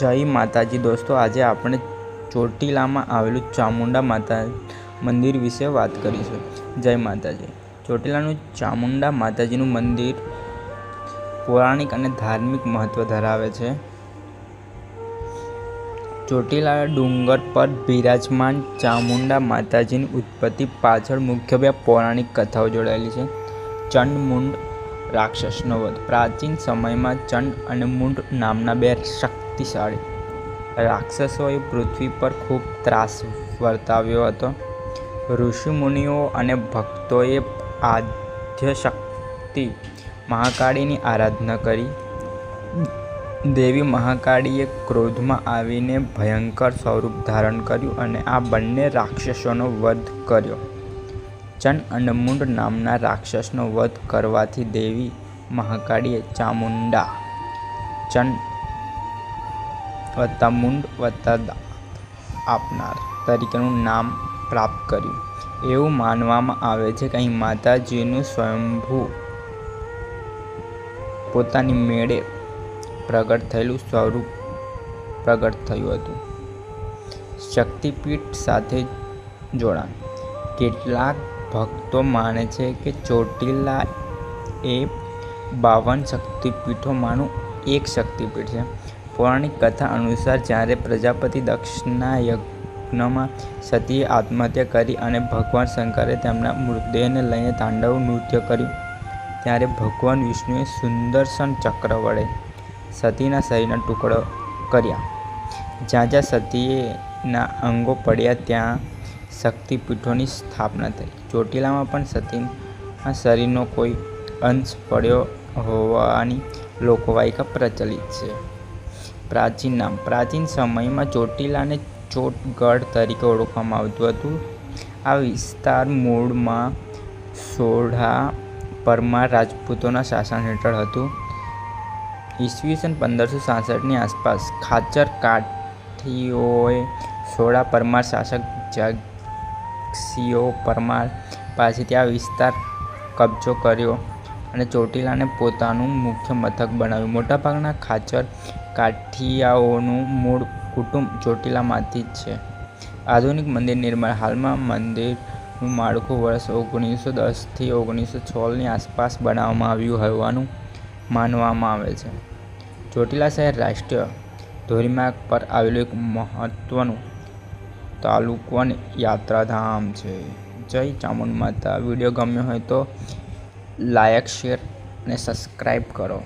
જય માતાજી. દોસ્તો, આજે આપણે ચોટીલામાં આવેલું ચામુંડા માતા મંદિર વિશે વાત કરીશું. જય માતાજી. ચોટીલાનું ચામુંડા માતાજીનું મંદિર પૌરાણિક અને ધાર્મિક મહત્ત્વ ધરાવે છે. ચોટીલા ડુંગર પર બિરાજમાન ચામુંડા માતાજીની ઉત્પત્તિ પાછળ મુખ્ય બે પૌરાણિક કથાઓ જોડાયેલી છે. ચંડમુંડ રાક્ષસનો વધ. પ્રાચીન સમયમાં ચંડ અને મુંડ નામના બે શક્તિશાળી. રાક્ષસોએ પૃથ્વી પર ખૂબ ત્રાસ વર્તાવ્યો હતો. ઋષિમુનિઓ અને ભક્તોએ આદ્યશક્તિ મહાકાળીની આરાધના કરી. દેવી મહાકાળીએ ક્રોધમાં આવીને ભયંકર સ્વરૂપ ધારણ કર્યું અને આ બંને રાક્ષસોનો વધ કર્યો. ચન અને નામના રાક્ષસનો વધ કરવાથી દેવી મહાકાળીએ ચામુંડા ચંડ વત્તા મુંડ વત્તા આપનાર તરીકેનું નામ પ્રાપ્ત કર્યું. એવું માનવામાં આવે છે કે અહીં માતાજીનું સ્વયંભૂ પોતાની મેળે પ્રગટ થયેલું સ્વરૂપ પ્રગટ થયું હતું. શક્તિપીઠ સાથે જોડાણ. કેટલાક ભક્તો માને છે કે ચોટીલા એ બાવન શક્તિપીઠોમાંનું એક શક્તિપીઠ છે. પૌરાણિક કથા અનુસાર જ્યારે પ્રજાપતિ દક્ષના યજ્ઞમાં સતીએ આત્મહત્યા કરી અને ભગવાન શંકરે તેમના મૃતદેહને લઈને તાંડવ નૃત્ય કર્યું, ત્યારે ભગવાન વિષ્ણુએ સુંદરસન ચક્ર વડે સતીના શરીરના ટુકડો કર્યા. જ્યાં જ્યાં સતીના અંગો પડ્યા, ત્યાં શક્તિપીઠોની સ્થાપના થઈ. ચોટીલામાં પણ સતીના શરીરનો કોઈ અંશ પડ્યો હોવાની લોકવાયકા પ્રચલિત છે. પ્રાચીન નામ. પ્રાચીન સમયમાં ચોટીલાને ચોટગઢ તરીકે ઓળખવામાં આવતું હતું. આ વિસ્તાર મૂળમાં સોઢા પરમાર રાજપૂતોના શાસન હેઠળ હતું. ઈસવીસન પંદરસો સાસઠની આસપાસ ખાચર કાઠીઓએ સોળા પરમાર શાસક જગસીઓ પરમાર પાસેથી આ વિસ્તાર કબજો કર્યો. અને ચોટીલાને પોતાનું મુખ્ય મથક બનાવ્યું. મોટાભાગના ખાચર કાઠિયાઓનું મૂળ કુટુંબ ચોટીલામાંથી જ છે. આધુનિક મંદિર નિર્માણ. હાલમાં મંદિરનું માળખું વર્ષ ઓગણીસો દસથી ઓગણીસો સોળની આસપાસ બનાવવામાં આવ્યું હોવાનું માનવામાં આવે છે. ચોટીલા શહેર રાષ્ટ્રીય ધોરીમાર્ગ પર આવેલું એક મહત્ત્વનું તાલુકો અને યાત્રાધામ છે. જય ચામુંડ માતા. વીડિયો ગમ્યો હોય તો લાયક શેર અને સબસ્ક્રાઈબ કરો.